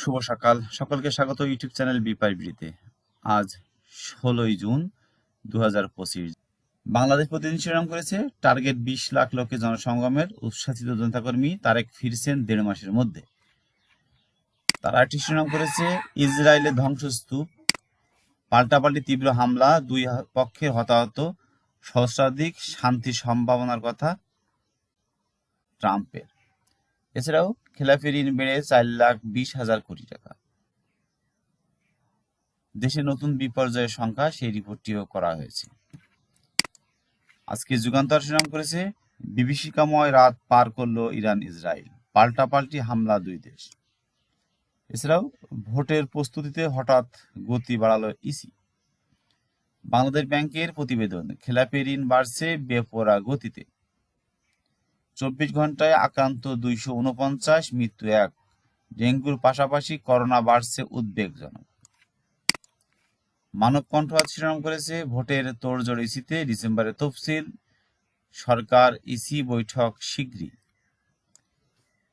শুভ সকাল। সকলকে স্বাগত ইউটিউব চ্যানেল বিপাইব্রিতে আজ ষোলোই জুন দু হাজার পঁচিশ। বাংলাদেশ প্রতিদিন শিরোনাম করেছে, টার্গেট বিশ লাখ লোকে জনসংগমের উচ্ছ্বাসিত জনতাকর্মী তারেক ফিরছেন দেড় মাসের মধ্যে। তারা একটি শিরোনাম করেছে, ইসরায়েলের ধ্বংসস্তূপ। পাল্টাপাল্টি তীব্র হামলা, দুই পক্ষের হতাহত, সহস্রাধিক শান্তির সম্ভাবনার কথা ট্রাম্পের। এছাড়াও খেলাফি ঋণ বেড়ে চার লাখ বিশ হাজার কোটি টাকা। দেশে নতুন বিপর্যয়ের সংখ্যা, সেই রিপোর্টটিও করা হয়েছে। আজকে যুগান্তর শিরোনাম করেছে, বিভীষিকাময় রাত পার করল ইরান, ইসরায়েল। পাল্টাপাল্টি হামলা দুই দেশ। এছাড়াও ভোটের প্রস্তুতিতে হঠাৎ গতি বাড়ালো ইসি। বাংলাদেশ ব্যাংকের প্রতিবেদন খেলাপি ঋণ বাড়ছে বেপরা গতিতে। চব্বিশ ঘন্টায় আক্রান্ত দুইশো উনপঞ্চাশ, মৃত্যু এক। ডেঙ্গুর পাশাপাশি করোনা বাড়ছে উদ্বেগজনক। মানব কণ্ঠ আজ শিরোনাম করেছে, ভোটের তোড়জোড় ইসিতে ডিসেম্বরে তফসিল, সরকার ইসি বৈঠক শীঘ্রই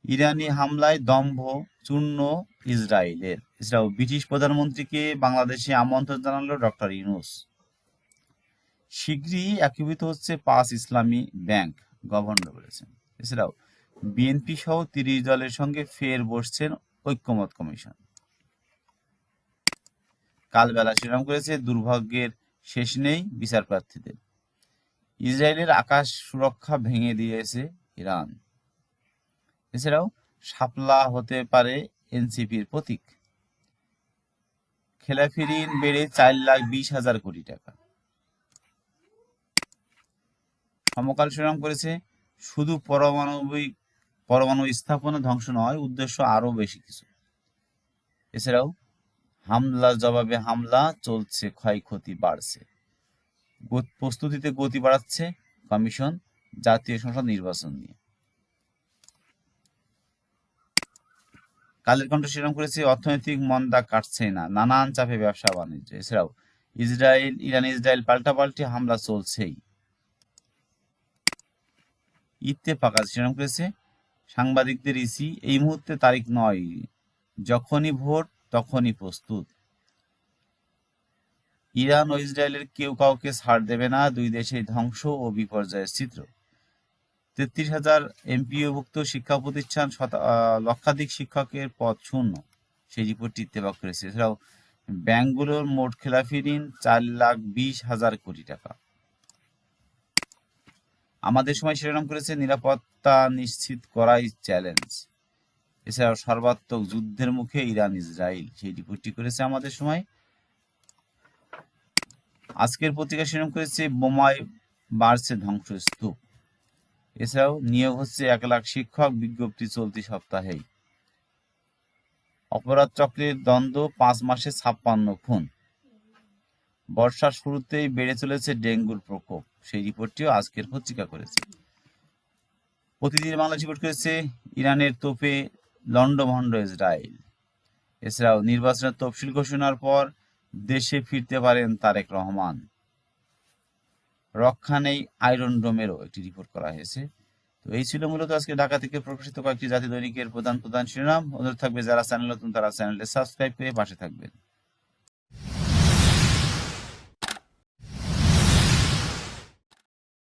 ইরানি হামলায় দম্ভ চূর্ণ ইসরায়েলের। এছাড়াও ব্রিটিশ প্রধানমন্ত্রীকে বাংলাদেশে আমন্ত্রণ জানালো ডক্টর ইউনুস। শীঘ্রই একীভূত হচ্ছে পাঁচ ইসলামী ব্যাংক। গভর্নর বলেছেন। এছাড়াও, বিএনপি সহ তিরিশ দলের সঙ্গে ফের বসছেন ঐক্যমত কমিশন। কাল বেলা শিরোনাম করেছে, দুর্ভাগ্যের শেষ নেই বিচার প্রার্থীদের। ইসরায়েলের আকাশ সুরক্ষা ভেঙে দিয়েছে ইরান। এছাড়াও, শাপলা হতে পারে এনসিপির প্রতীক। খেলাফি ঋণ বেড়ে চার লাখ বিশ হাজার কোটি টাকা। সমকাল শিরোনাম করেছে। শুধু পারমাণবিক, পরমাণু স্থাপনা ধ্বংস নয়, উদ্দেশ্য আরও বেশি কিছু। এছাড়াও, হামলার জবাবে হামলা চলছে, ক্ষয়ক্ষতি বাড়ছে। প্রস্তুতিতে গতি বাড়াচ্ছে কমিশন জাতীয় সংসদ নির্বাচন নিয়ে। কালের কণ্ঠ শিরোনাম করেছে, অর্থনৈতিক মন্দা কাটছে না, নানান চাপে ব্যবসা বাণিজ্য। এছাড়াও, ইসরায়েল ইরান ইসরায়েল পাল্টাপাল্টি হামলা চলছেই। ইত্তেফাক শিরোনাম করেছে, সাংবাদিকদের ইসি এই মুহূর্তে তারিখ নয়, যখনই ভোট, তখনই প্রস্তুত। ইরান ও ইসরায়েলের কেউ কাউকে ছাড় দেবে না, দুই দেশেই ধ্বংস ও বিপর্যয়ের চিত্র তেত্রিশ হাজার এমপিওভুক্ত শিক্ষা প্রতিষ্ঠান লক্ষাধিক শিক্ষকের পদ শূন্য, সেই রিপোর্টটি ইত্তেফাক করেছে। এছাড়াও ব্যাংকগুলোর মোট খেলাফি ঋণ চার লাখ বিশ হাজার কোটি টাকা। আমাদের সময় শিরোনাম করেছে, নিরাপত্তা নিশ্চিত করাই চ্যালেঞ্জ এছাড়াও সর্বাত্মক যুদ্ধের মুখে ইরান ইসরায়েল সেই রিপোর্টটি করেছে আমাদের সময়। আজকের পত্রিকা শিরোনাম করেছে, বোমায় বাড়ছে ধ্বংসস্তূপ। এছাড়াও নিয়োগ হচ্ছে এক লাখ শিক্ষক, বিজ্ঞপ্তি চলতি সপ্তাহেই। অপরাধ চক্রের দ্বন্দ্ব পাঁচ মাসে ছাপ্পান্ন খুন। বর্ষার শুরুতেই বেড়ে চলেছে ডেঙ্গুর প্রকোপ। সেই রিপোর্টটিও আজকের পত্রিকা করেছে। প্রতিদিন বাংলা রিপোর্ট করেছে, ইরানের তোপে লন্ডভন্ড ইসরায়েল। এছাড়াও নির্বাচনের তফসিল ঘোষণার পর দেশে ফিরতে পারেন তারেক রহমান। রক্ষা নেই আয়রন ডোমেরও একটি রিপোর্ট করা হয়েছে। তো এই ছিল মূলত আজকে ঢাকা থেকে প্রকাশিত কয়েকটি জাতি দৈনিকের প্রধান প্রধান শিরোনাম। অনুরোধ থাকবে যারা চ্যানেল নতুন, তারা চ্যানেলটি সাবস্ক্রাইব করে পাশে থাকবেন।